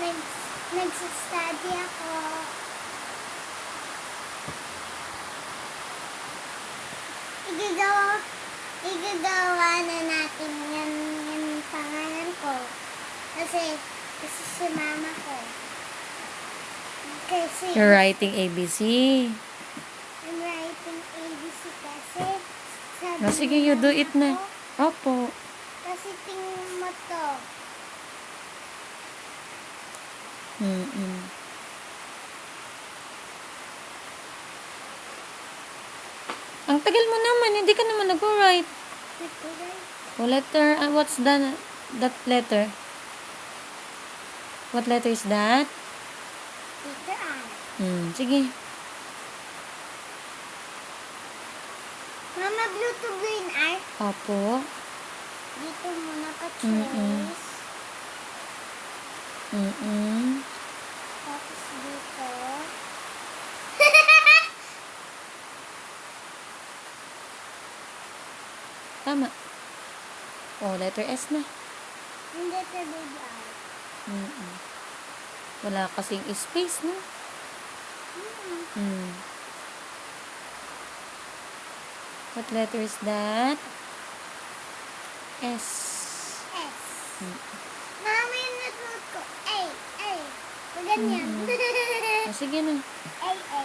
Nag, nagsastudy ako. Igagawa, igagawa na natin yan yung pangalan ko. Kasi, kasi si mama ko. Kasi, You're writing ABC. I'm writing ABC kasi. Sabi Oh, sige, you do it na. Opo. Kasi tingnan mo to. Mm-mm. Ang tagal mo naman, hindi ka naman nag-write. Oh, letter, uh, what's that, that letter? What letter is that? Peter R. Hmm, sige. Mama, blue to green R. Opo. Dito muna ka Mm-mm. Mm-mm. Tapos dito. Tama. Oh, letter S na. Hindi ito baby R. Mm-mm. Wala kasing space, no? Hmm. Hmm. What letter is that? S. S. Mm. Mama yung notebook ko. A. A. Ganyan. Oh, sige na. A. A.